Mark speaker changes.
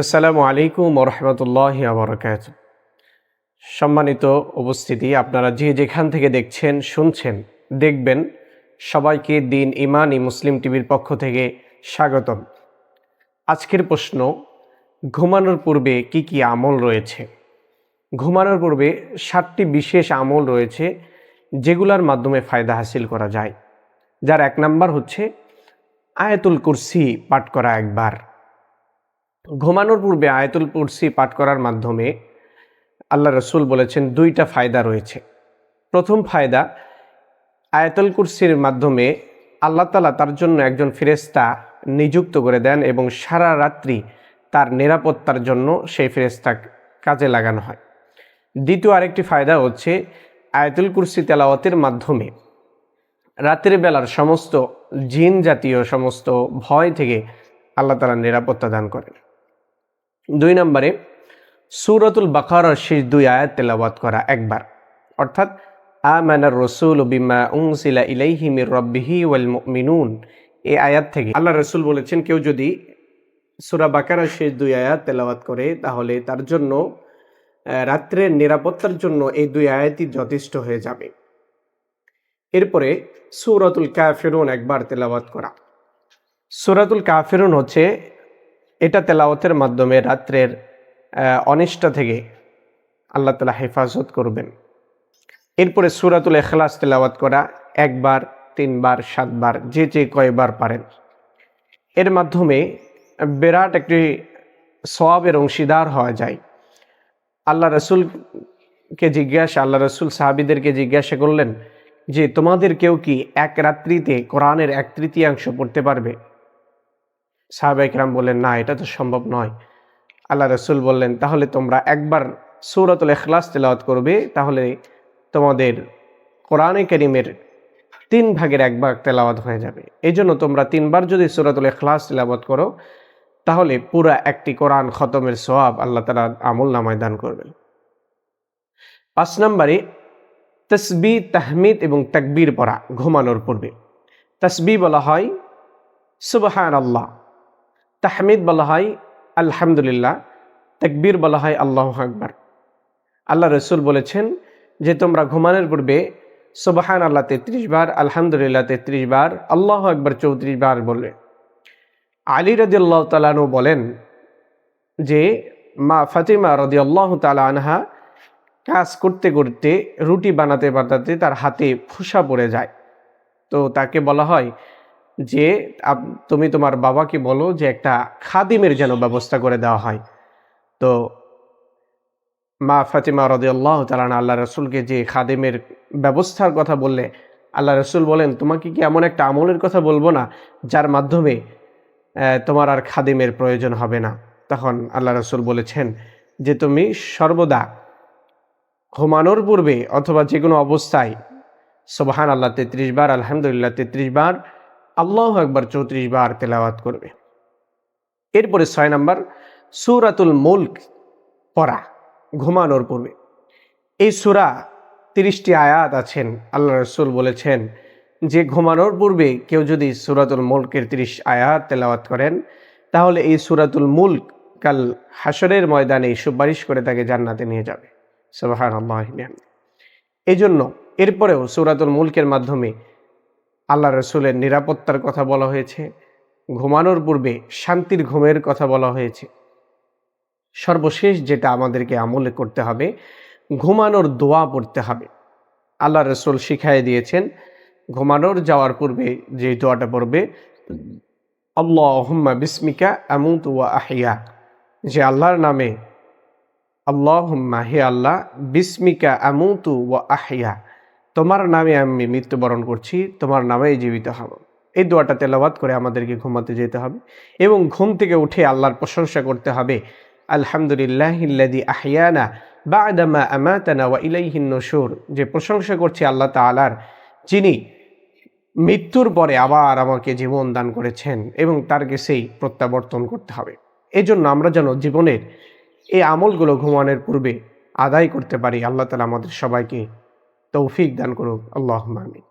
Speaker 1: আসসালামু আলাইকুম রহমতুল্লাহ আবরকাত সম্মানিত উপস্থিতি, আপনারা যে যেখান থেকে দেখছেন, শুনছেন, দেখবেন, সবাইকে দিন ইমানি মুসলিম টিভির পক্ষ থেকে স্বাগতম। আজকের প্রশ্ন, ঘুমানোর পূর্বে কি কি আমল রয়েছে? ঘুমানোর পূর্বে সাতটি বিশেষ আমল রয়েছে, যেগুলোর মাধ্যমে ফায়দা হাসিল করা যায়। যার এক নাম্বার হচ্ছে, আয়াতুল কুরসি পাঠ করা একবার। ঘুমানোর পূর্বে আয়াতুল কুরসি পাঠ করার মাধ্যমে আল্লাহ রসুল বলেছেন দুইটা ফায়দা রয়েছে। প্রথম ফায়দা, আয়াতুল কুরসির মাধ্যমে আল্লাহ তালা তার জন্য একজন ফেরেস্তা নিযুক্ত করে দেন এবং সারা রাত্রি তার নিরাপত্তার জন্য সেই ফেরেস্তা কাজে লাগানো হয়। দ্বিতীয় আরেকটি ফায়দা হচ্ছে আয়াতুল কুরসি তেলাওয়াতের মাধ্যমে রাতের বেলার সমস্ত জিন জাতীয় সমস্ত ভয় থেকে আল্লাহ তালা নিরাপত্তা দান করেন। দুই নম্বরে সুরতুল বাকারার শেষ দুই আয়াত তেলাওয়াত করা একবার। অর্থাৎ আমানার রসুল বিমা উংসিলা ইলাইহি মির রব্বিহি ওয়াল মিনুন এই আয়াত থেকে আল্লাহ রসুল বলেছেন, কেউ যদি সুরা বাকারার শেষ দুই আয়াত তেলাওয়াত করে, তাহলে তার জন্য রাত্রের নিরাপত্তার জন্য এই দুই আয়াতই যথেষ্ট হয়ে যাবে। এরপরে সুরতুল কাফেরুন একবার তেলাওয়াত করা। সুরাতুল কাফেরুন হচ্ছে এটা তেলাওয়াতের মাধ্যমে রাত্রের অনিষ্ট থেকে আল্লাহ তালা হেফাজত করবেন। এরপরে সুরাতুল এখলাস তেলাওয়াত করা, একবার, তিনবার, সাতবার, যে যে কয়বার পারেন। এর মাধ্যমে বিরাট একটি সবাবের অংশীদার হওয়া যায়। আল্লাহ রসুলকে জিজ্ঞাসা, আল্লাহ রসুল সাহাবিদেরকে জিজ্ঞাসা করলেন যে, তোমাদের কেউ কি এক রাত্রিতে কোরআনের এক তৃতীয়াংশ পড়তে পারবে? সাহাবাইকরাম বললেন, না, এটা তো সম্ভব নয়। আল্লাহ রসুল বললেন, তাহলে তোমরা একবার সৌরতুল এখলাস তেলাওয়াত করবে, তাহলে তোমাদের কোরআনে করিমের তিন ভাগের এক ভাগ তেলাওয়াত হয়ে যাবে। এই জন্য তোমরা তিনবার যদি সুরাতুল এখলাস তেলাওয়াত করো, তাহলে পুরা একটি কোরআন খতমের সোয়াব আল্লাহ তালা আমল নামায় দান করবেন। পাঁচ নম্বরে তসবি তাহমিদ এবং তাকবীর পড়া ঘুমানোর পূর্বে। তসবি বলা হয় সুবহান আল্লাহ তাহমিদ বলা হয়, আলহামদুলিল্লাহ। তাকবীর বলা হয়, আল্লাহ আকবার। আল্লাহ রসুল বলেছেন যে, তোমরা ঘুমানোর পূর্বে সুবাহান আল্লাহ তেত্রিশ বার, আলহামদুলিল্লাহ তেত্রিশ বার, আল্লাহ আকবর চৌত্রিশ বার বলবে। আলী রদি আল্লাহ তালানু বলেন যে, মা ফাতিমা রদি আল্লাহ তালা আনহা কাজ করতে করতে রুটি বানাতে বানাতে তার হাতে ফুসা পড়ে যায়। তো তাকে বলা হয় যে তুমি তোমার বাবাকে বলো যে একটা খাদিমের যেন ব্যবস্থা করে দেওয়া হয়। তো মা ফাতিমা রদিয়াল্লাহ তালান আল্লাহ রসুলকে যে খাদিমের ব্যবস্থার কথা বললে, আল্লাহ রসুল বলেন, তোমাকে কি এমন একটা আমলের কথা বলব না, যার মাধ্যমে তোমার আর খাদিমের প্রয়োজন হবে না? তখন আল্লাহ রসুল বলেছেন যে, তুমি সর্বদা ঘুমানোর পূর্বে অথবা যে কোনো অবস্থায় সোবাহান আল্লাহ তেত্রিশ বার, আলহামদুলিল্লাহ তেত্রিশ বার আল্লাহ একবার চৌত্রিশ বার তেলাওয়াত করবে। এরপরে ছয় নম্বর, সুরাতুল মুল্ক পড়া, ঘুমানোর পূর্বে। এই সুরা তিরিশটি আয়াত আছেন, আল্লাহ রসুল বলেছেন, যে ঘুমানোর পূর্বে কেউ যদি সুরাতুল মুল্কের তিরিশ আয়াত তেলাওয়াত করেন, তাহলে এই সুরাতুল মুল্ক কাল হাসরের ময়দানে সুপারিশ করে তাকে জান্নাতে নিয়ে যাবে। সবাহান আল্লাহ এই জন্য এরপরেও সুরাতুল মুলকের মাধ্যমে আল্লাহ রসুলের নিরাপত্তার কথা বলা হয়েছে, ঘুমানোর পূর্বে শান্তির ঘুমের কথা বলা হয়েছে। সর্বশেষ যেটা আমাদেরকে আমলে করতে হবে, ঘুমানোর দোয়া পড়তে হবে। আল্লাহ রসুল শিখাই দিয়েছেন, ঘুমানোর যাওয়ার পূর্বে যে দোয়াটা পড়বে, আল্লাহম্মা বিস্মিকা আমুত ওয়া আহিয়া যে আল্লাহর নামে, আল্লাহম্মা হে আল্লাহ, বিস্মিকা আমুতু ওয়া আহিয়া তোমার নামে আমি মৃত্যুবরণ করছি, তোমার নামেই জীবিত হব। এই দোয়াটা তেলাবাদ করে আমাদেরকে ঘুমাতে যেতে হবে এবং ঘুম থেকে উঠে আল্লাহর প্রশংসা করতে হবে। আলহামদুলিল্লাহ আহিয়ানা বা আদামা আমাতানা ওয়া ইলাইহিন নসুর যে প্রশংসা করছি আল্লাহ তালার যিনি মৃত্যুর পরে আবার আমাকে জীবন দান করেছেন এবং তার কাছেই প্রত্যাবর্তন করতে হবে। এই জন্য আমরা যেন জীবনের এই আমলগুলো ঘুমানোর পূর্বে আদায় করতে পারি। আল্লাহ তালা আমাদের সবাইকে তৌফিক দান করুক আল্লাহ মামিন